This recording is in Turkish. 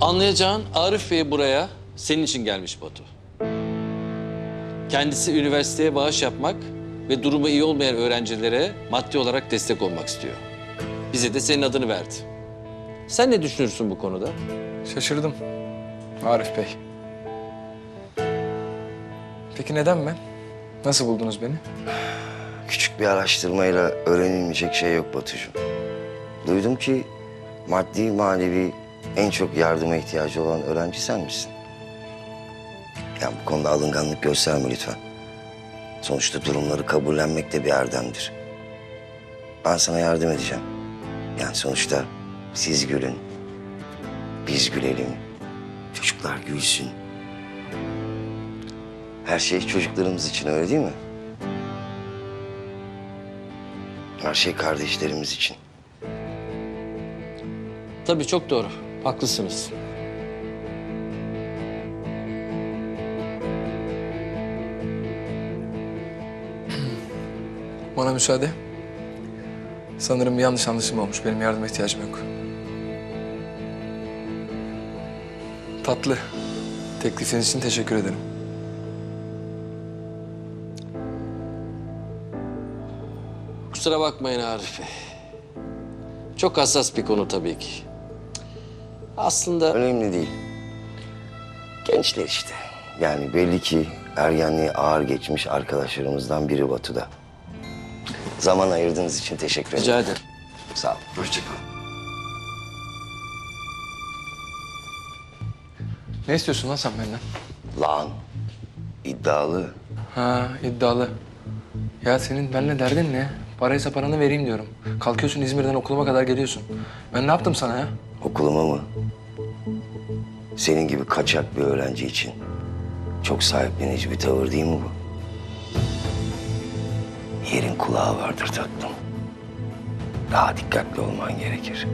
Anlayacağın Arif Bey buraya senin için gelmiş Batu. Kendisi üniversiteye bağış yapmak ve durumu iyi olmayan öğrencilere maddi olarak destek olmak istiyor. Bize de senin adını verdi. Sen ne düşünürsün bu konuda? Şaşırdım Arif Bey. Peki neden ben? Nasıl buldunuz beni? Küçük bir araştırmayla öğrenilmeyecek şey yok Batucuğum. Duydum ki maddi manevi en çok yardıma ihtiyacı olan öğrenci sen misin? Yani bu konuda alınganlık gösterme lütfen. Sonuçta durumları kabullenmek de bir erdemdir. Ben sana yardım edeceğim. Yani sonuçta siz gülün, biz gülelim, çocuklar gülsün. Her şey çocuklarımız için öyle değil mi? Her şey kardeşlerimiz için. Tabii çok doğru. Haklısınız. Bana müsaade. Sanırım bir yanlış anlaşılma olmuş. Benim yardıma ihtiyacım yok. Tatlı. Teklifiniz için teşekkür ederim. Kusura bakmayın Arif Bey. Çok hassas bir konu tabii ki. Aslında Önemli değil. Gençler işte. Yani belli ki ergenliği ağır geçmiş arkadaşlarımızdan biri Batu'da. Zaman ayırdığınız için teşekkür ederim. rica ederim. Sağ olun. Hoşçakalın. Ne istiyorsun lan sen benden? Lan iddialı. Ha iddialı. Ya senin benimle derdin ne? Paraysa paranı vereyim diyorum. Kalkıyorsun İzmir'den okuluma kadar geliyorsun. Ben ne yaptım sana ya? Okuluma mı? Senin gibi kaçak bir öğrenci için çok sahiplenici bir tavır değil mi bu? Yerin kulağı vardır tatlım. Daha dikkatli olman gerekir.